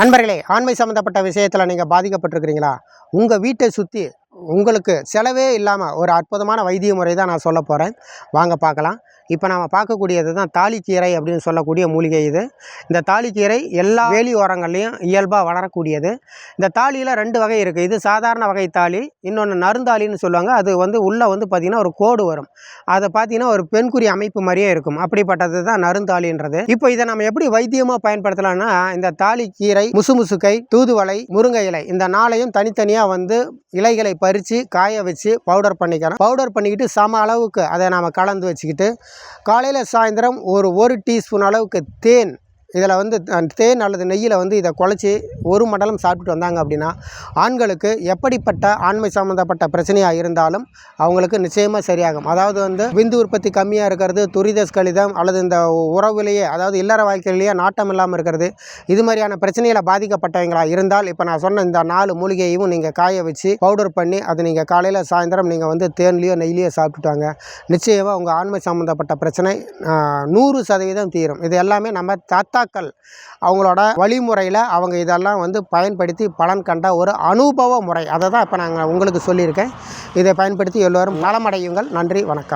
நண்பர்களே ஆண்மை சம்மந்தப்பட்ட விஷயத்தில் நீங்கள் பாதிக்கப்பட்டிருக்கிறீங்களா? உங்கள் வீட்டை சுற்றி உங்களுக்கு செலவே இல்லாமல் ஒரு அற்புதமான வைத்திய முறை தான் நான் சொல்ல போகிறேன் வாங்க பார்க்கலாம். இப்போ நாம் பார்க்கக்கூடியது தான் தாலிக்கீரை அப்படின்னு சொல்லக்கூடிய மூலிகை இது. இந்த தாலிக்கீரை எல்லா வேலி ஓரங்கள்லையும் இயல்பாக வளரக்கூடியது. இந்த தாலியில் ரெண்டு வகை இருக்குது இது சாதாரண வகை தாலி இன்னொன்று நறுந்தாலின்னு சொல்லுவாங்க. அது வந்து உள்ளே வந்து பார்த்திங்கன்னா ஒரு கோடு வரும். அதை பார்த்தீங்கன்னா ஒரு பெண்குறி அமைப்பு மாதிரியே இருக்கும். அப்படிப்பட்டது தான் நறுந்தாலின்றது. இப்போ இதை நம்ம எப்படி வைத்தியமாக பயன்படுத்தலாம்னா இந்த தாலிக்கீரை முசுமுசுக்கை தூதுவளை முருங்கை இலை இந்த நாளையும் தனித்தனியாக வந்து இலைகளை பறித்து காய வச்சு பவுடர் பண்ணிக்கிறோம் பவுடர் பண்ணிக்கிட்டு சம அளவுக்கு அதை நாம் கலந்து வச்சுக்கிட்டு காலையில் சாயந்தரம் ஒரு ஒரு டீஸ்பூன் அளவுக்கு தேன் இதில் வந்து தேன் அல்லது நெய்யில் வந்து இதை குழச்சி ஒரு மண்டலம் சாப்பிட்டுட்டு வந்தாங்க அப்படின்னா ஆண்களுக்கு எப்படிப்பட்ட ஆண்மை சம்மந்தப்பட்ட பிரச்சனையாக இருந்தாலும் அவங்களுக்கு நிச்சயமாக சரியாகும். அதாவது வந்து விந்து உற்பத்தி கம்மியாக இருக்கிறது துரித கழிதம் அல்லது இந்த உறவுலேயே அதாவது இல்லற வாழ்க்கையிலேயே நாட்டம் இல்லாமல் இருக்கிறது இது மாதிரியான பிரச்சனைகளை பாதிக்கப்பட்டவங்களாக இருந்தால் இப்போ நான் சொன்ன இந்த நாலு மூலிகையும் நீங்கள் காய வச்சு பவுடர் பண்ணி அதை நீங்கள் காலையில் சாயந்தரம் நீங்கள் வந்து தேன்லேயோ நெய்லியோ சாப்பிட்டுட்டாங்க நிச்சயமாக உங்கள் ஆண்மை சம்மந்தப்பட்ட பிரச்சனை நூறு சதவீதம் தீரும். இது எல்லாமே நம்ம தாத்தா தாத்தாக்கள் அவங்களோட வழிமுறையில் அவங்க இதெல்லாம் வந்து பயன்படுத்தி பலன் கண்ட ஒரு அனுபவ முறை. அதை தான் இப்போ நாங்கள் உங்களுக்கு சொல்லியிருக்கேன். இதை பயன்படுத்தி எல்லோரும் நலமடையுங்கள். நன்றி வணக்கம்.